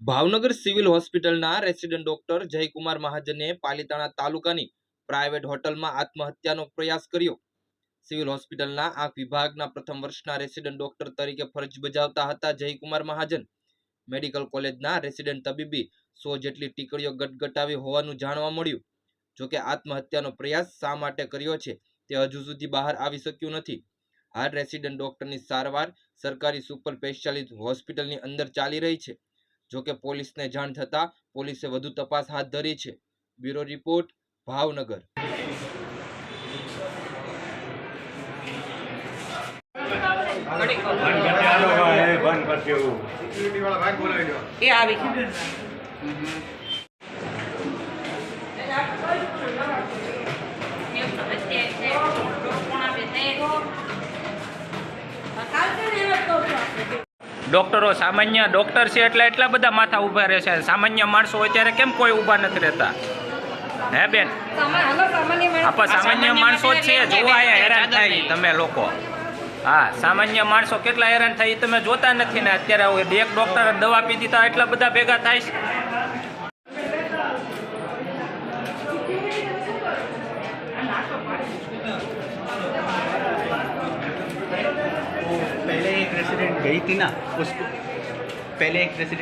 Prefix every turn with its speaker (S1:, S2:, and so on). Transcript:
S1: Bhavnagar civil હોસ્પિટલના resident doctor Jaykumar મહાજને પાલિતાણા તાલુકાની પ્રાઇવેટ હોટલમાં આત્મહત્યાનો પ્રયાસ કર્યો. સિવિલ હોસ્પિટલના આંખ વિભાગના પ્રથમ વર્ષના રેસિડેન્ટ ડોક્ટર તરીકે ફરજ બજાવતા હતા જયકુમાર મહાજન. મેડિકલ કોલેજના રેસિડેન્ટ તબીબી સો જેટલી ટીકડીઓ ગટગટાવી હોવાનું જાણવા મળ્યું. જોકે આત્મહત્યાનો પ્રયાસ શા માટે કર્યો છે તે હજુ સુધી બહાર આવી શક્યું નથી. હાલ રેસિડેન્ટ ડોક્ટરની સારવાર સરકારી સુપર સ્પેશિયાલિસ્ટ હોસ્પિટલની અંદર ચાલી રહી છે. જોકે પોલીસને જાણ થતાં પોલીસે વધુ તપાસ હાથ ધરી છે. Bureau report Bhavnagar.
S2: એ આવી
S3: ડોક્ટરો સામાન્ય ડોક્ટર છે એટલે એટલા બધા માથા ઊભા રહે છે. સામાન્ય માણસો હોય ત્યારે કેમ કોઈ ઊભા નથી રહેતા? હે બેન? આપણા સામાન્ય માણસો છે જોવા હેરાન થાય તમે લોકો. હા સામાન્ય માણસો કેટલા હેરાન થાય તમે જોતા નથી ને અત્યારે એક ડૉક્ટર દવા પી દીધા એટલા બધા ભેગા થાય છે.
S4: गई थी ना उसको पहले एक रेसिडेंट